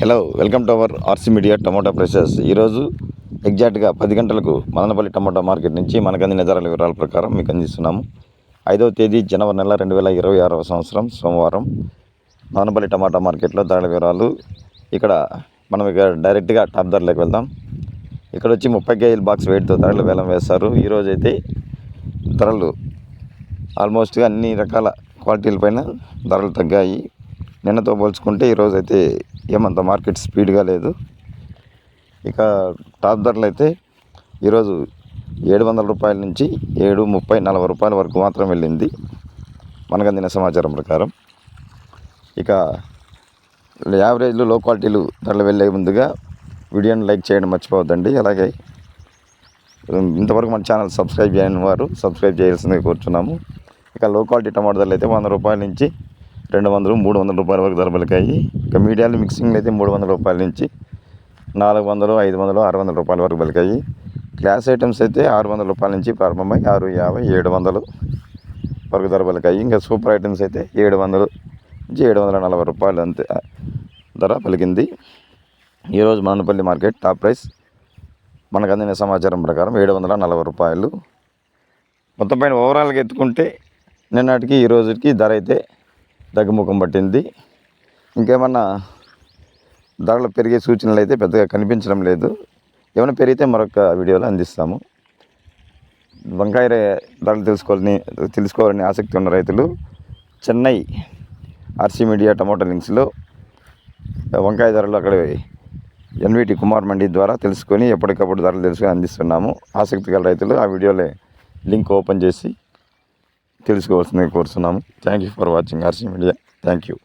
Hello welcome to our RC media tomato prices ఈరోజు ఎగ్జాక్ట్గా పది గంటలకు మదనపల్లి టమోటా మార్కెట్ నుంచి మనకు అందిన ధరల వివరాల ప్రకారం మీకు అందిస్తున్నాము. ఐదవ తేదీ జనవరి నెల రెండు వేల ఇరవై ఆరవ సంవత్సరం సోమవారం. మదనపల్లి టమాటా మార్కెట్లో ధరల వివరాలు ఇక్కడ మనం ఇక డైరెక్ట్గా టాప్ ధరలోకి వెళ్దాం. ఇక్కడ వచ్చి ముప్పై కేజీల బాక్స్ వెయిట్తో ధరలు వేలం వేస్తారు ఈరోజు అయితే ధరలు ఆల్మోస్ట్గా అన్ని రకాల క్వాలిటీల పైన ధరలు తగ్గాయి. నిన్నతో పోల్చుకుంటే ఈరోజు అయితే ఏమంత మార్కెట్ స్పీడ్గా లేదు. ఇక టాప్ ధరలు అయితే ఈరోజు ఏడు వందల రూపాయల నుంచి ఏడు ముప్పై నలభై రూపాయల వరకు మాత్రం వెళ్ళింది. మనకు అందిన సమాచారం ప్రకారం ఇక యావరేజ్లు లో క్వాలిటీలు ధరలు వెళ్ళే ముందుగా వీడియోని లైక్ చేయడం మర్చిపోవద్దండి. అలాగే ఇంతవరకు మన ఛానల్ సబ్స్క్రైబ్ చేయని వారు సబ్స్క్రైబ్ చేయాల్సిందిగా కోరుచున్నాము. ఇక లో క్వాలిటీ టమాటా ధరలు అయితే వంద రూపాయల నుంచి రెండు వందలు మూడు వందల రూపాయల వరకు ధర పలికాయి ఇక మీడియాలు మిక్సింగ్లు అయితే మూడు వందల రూపాయల నుంచి నాలుగు వందలు ఐదు వందలు ఆరు వందల రూపాయల వరకు పలికాయి గ్లాస్ ఐటమ్స్ అయితే ఆరు వందల రూపాయల నుంచి ప్రారంభమై ఆరు యాభై ఏడు వందలు వరకు ధర పలికాయి ఇంకా సూపర్ ఐటమ్స్ అయితే ఏడు వందలు నుంచి ఏడు వందల నలభై రూపాయలు అంతే ధర పలికింది. ఈరోజు మనపల్లి మార్కెట్ టాప్ ప్రైస్. మనకు అందిన సమాచారం ప్రకారం ఏడు వందల నలభై రూపాయలు. మొత్తం పైన ఓవరాల్గా ఎత్తుకుంటే నిన్నటికి ఈ రోజుకి ధర అయితే తగ్గుముఖం పట్టింది. ఇంకేమన్నా ధరలు పెరిగే సూచనలు అయితే పెద్దగా కనిపించడం లేదు. ఏమైనా పెరిగితే మరొక వీడియోలో అందిస్తాము. వంకాయ ధరలు తెలుసుకోవాలని తెలుసుకోవాలని ఆసక్తి ఉన్న రైతులు చెన్నై ఆర్సీ మీడియా టమోటా లింక్స్లో వంకాయ ధరలు అక్కడ ఎన్విటి కుమార్ మండి ద్వారా తెలుసుకొని ఎప్పటికప్పుడు ధరలు తెలుసుకొని అందిస్తున్నాము. ఆసక్తి గల రైతులు ఆ వీడియోలో లింక్ ఓపెన్ చేసి తెలుసుకోవాల్సిందిగా కోరుతున్నాము thank you for watching RC media thank you